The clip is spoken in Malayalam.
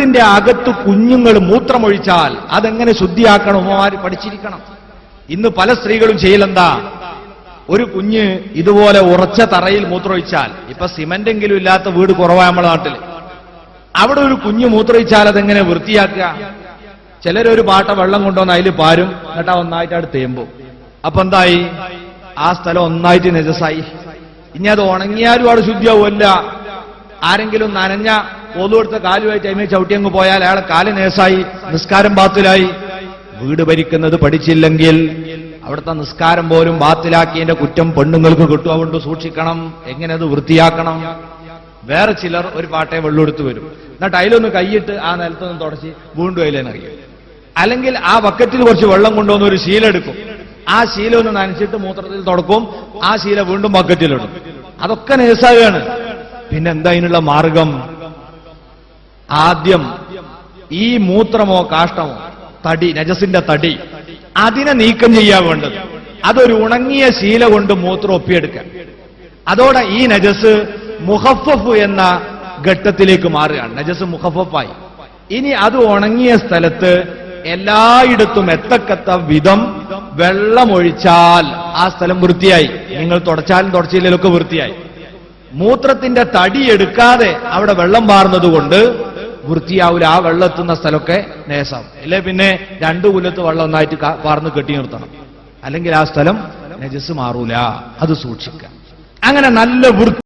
വീടിന്റെ അകത്ത് കുഞ്ഞുങ്ങൾ മൂത്രമൊഴിച്ചാൽ അതെങ്ങനെ ശുദ്ധിയാക്കണം? ഉമ്മമാര് പഠിച്ചിരിക്കണം. ഇന്ന് പല സ്ത്രീകളും ചെയ്യലെന്താ? ഒരു കുഞ്ഞ് ഇതുപോലെ ഉറച്ച തറയിൽ മൂത്രമൊഴിച്ചാൽ ഇപ്പൊ സിമന്റെങ്കിലും ഇല്ലാത്ത വീട് കുറവാ നമ്മുടെ നാട്ടിൽ അവിടെ ഒരു കുഞ്ഞ് മൂത്രമൊഴിച്ചാൽ അതെങ്ങനെ വൃത്തിയാക്കുക? ചിലരൊരു പാട്ട വെള്ളം കൊണ്ടുവന്ന് അതിൽ പാരും എന്നിട്ട് ഒന്നായിട്ട് അവിടെ തേമ്പും. അപ്പൊ എന്തായി? ആ സ്ഥലം ഒന്നായിട്ട് നിജസായി. ഇനി അത് ഉണങ്ങിയാലും അവിടെ ശുദ്ധിയാവുമല്ല. ആരെങ്കിലും നനഞ്ഞ പോതുകൊടുത്ത കാലുമായിട്ട് അതിനെ ചവിട്ടി അങ്ങ് പോയാൽ അയാളെ കാൽ നേസായി നിസ്കാരം ബാത്തിലായി. വീട് ഭരിക്കുന്നത് പഠിച്ചില്ലെങ്കിൽ അവിടുത്തെ നിസ്കാരം പോലും ബാത്തിലാക്കിയതിന്റെ കുറ്റം പെണ്ണുങ്ങൾക്ക് കിട്ടും. സൂക്ഷിക്കണം എങ്ങനെ അത് വൃത്തിയാക്കണം. വേറെ ചിലർ ഒരു പാട്ടയെ വെള്ളമെടുത്ത് വരും. എന്നിട്ട് അതിലൊന്ന് കൈയിട്ട് ആ നിലത്തൊന്ന് തുടച്ച് വീണ്ടും അതിലേനറിയും അല്ലെങ്കിൽ ആ ബക്കറ്റിൽ കുറച്ച് വെള്ളം കൊണ്ടുവന്ന് ഒരു ശീല എടുക്കും. ആ ശീല ഒന്ന് നനച്ചിട്ട് മൂത്രത്തിൽ തുടക്കും. ആ ശീല വീണ്ടും ബക്കറ്റിലിടും അതൊക്കെ നേസാകാണ് പിന്നെന്താ അതിനുള്ള മാർഗം? ആദ്യം ഈ മൂത്രമോ കാഷ്ടമോ തടി നജസിന്റെ തടി അതിനെ നീക്കം ചെയ്യാൻ വേണ്ടത്. അതൊരു ഉണങ്ങിയ ശീല കൊണ്ട് മൂത്രം ഒപ്പിയെടുക്കാൻ. അതോടെ ഈ നജസ് മുഹഫഫ് എന്ന ഘട്ടത്തിലേക്ക് മാറുകയാണ്. നജസ് മുഹഫഫായി. ഇനി അത് ഉണങ്ങിയ സ്ഥലത്ത് എല്ലായിടത്തും എത്തക്കത്ത വിധം വെള്ളമൊഴിച്ചാൽ ആ സ്ഥലം വൃത്തിയായി. നിങ്ങൾ തുടച്ചാലും തുടച്ചില്ലൊക്കെ വൃത്തിയായി. മൂത്രത്തിന്റെ തടി എടുക്കാതെ അവിടെ വെള്ളം പാർന്നതുകൊണ്ട് കൊണ്ട് വൃത്തിയാവില്ല ആ വെള്ളം എത്തുന്ന സ്ഥലമൊക്കെ നേസാവും അല്ലെ പിന്നെ രണ്ടു കുലത്ത് വെള്ളം ഒന്നായിട്ട് വാർന്ന് കെട്ടി നിർത്തണം. അല്ലെങ്കിൽ ആ സ്ഥലം നജസ് മാറൂല. അത് സൂക്ഷിക്കുക. അങ്ങനെ നല്ല വൃത്തി